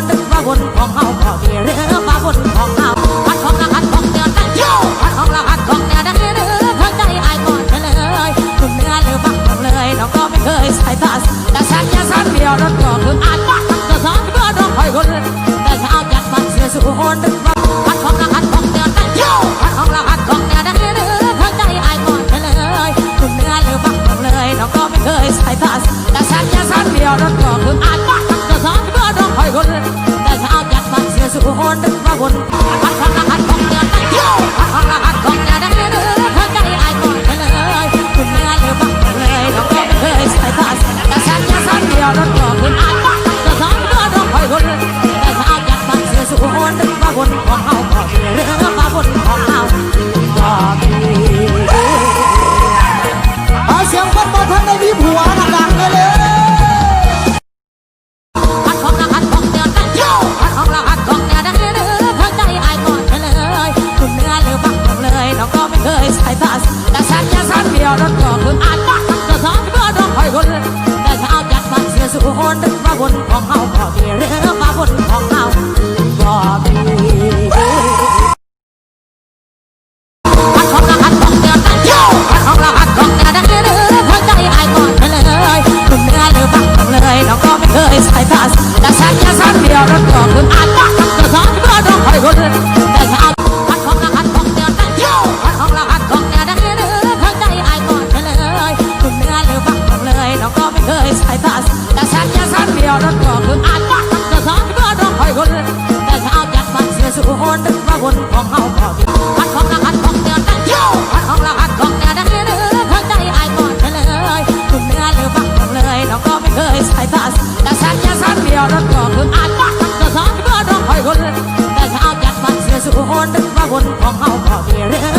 นปลาบนของเฮาก็มีเรือปลาบนของเฮาพัดของละพัดของเนื้อได้โย่พัดของละพัดของเนื้อได้เรือเข้าใจไอ้ก่อนเลยหนุ่มเนื้อหรือบังเลยน้องก็ไม่เคยใส่ยตา 好好夸别人。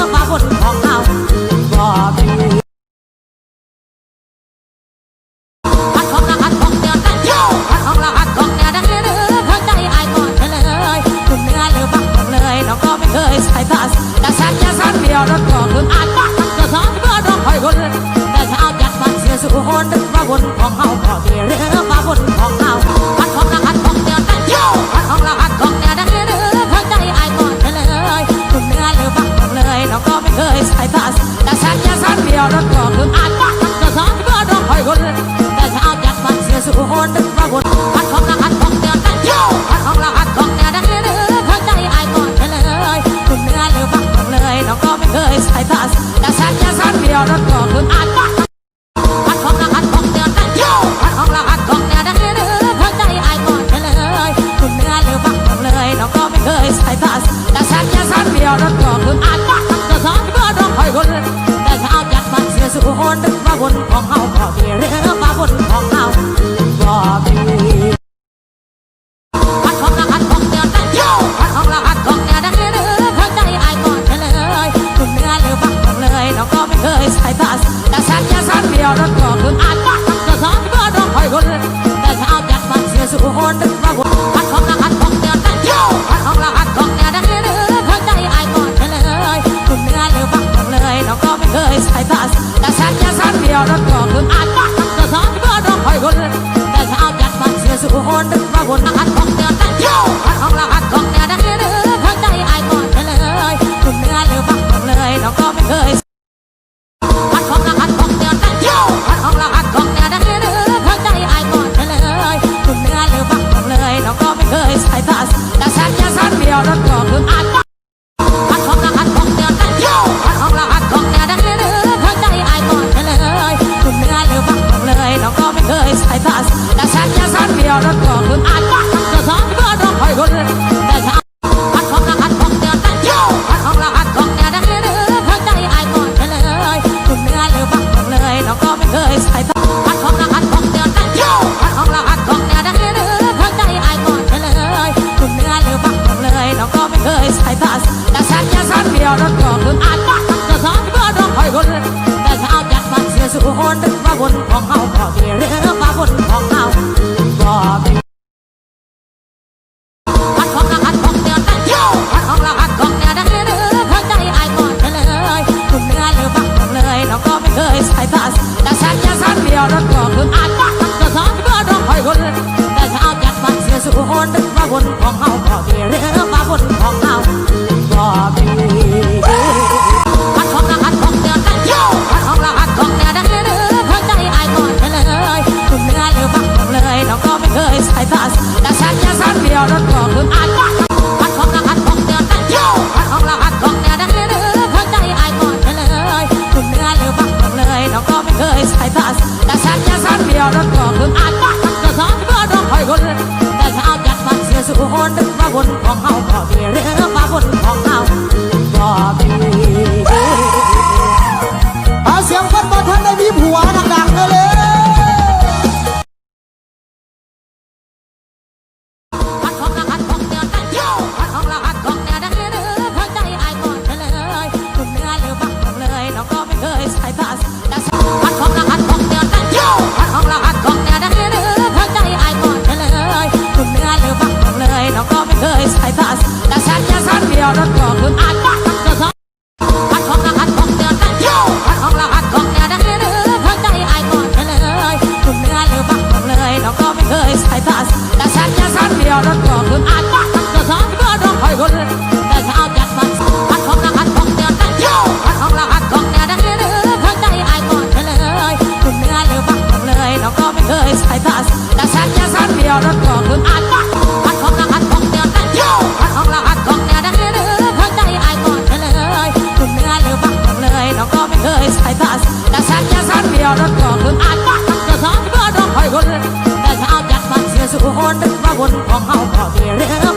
คนของเฮาพอเด้อ ก็เพิ่อานว่าสักกะสอนเมื่อน้องนแต่สาวจัดฟันเสียสูนดึงว่าคนของเฮาก็มีเรื่องว่าคนของเฮาก็มีเอาเสียงคนบ่ทันได้มีผัวดังๆเลย เอ้สายตาแต่แสนจะสั้นเดียวรถกอก็คืออาจว่าทำกระสอบเพื่อน้องคอยคนแต่ชาวจัดฟังเสียงสุโขนนึกว่าวนของเฮาพอมีเรื่อง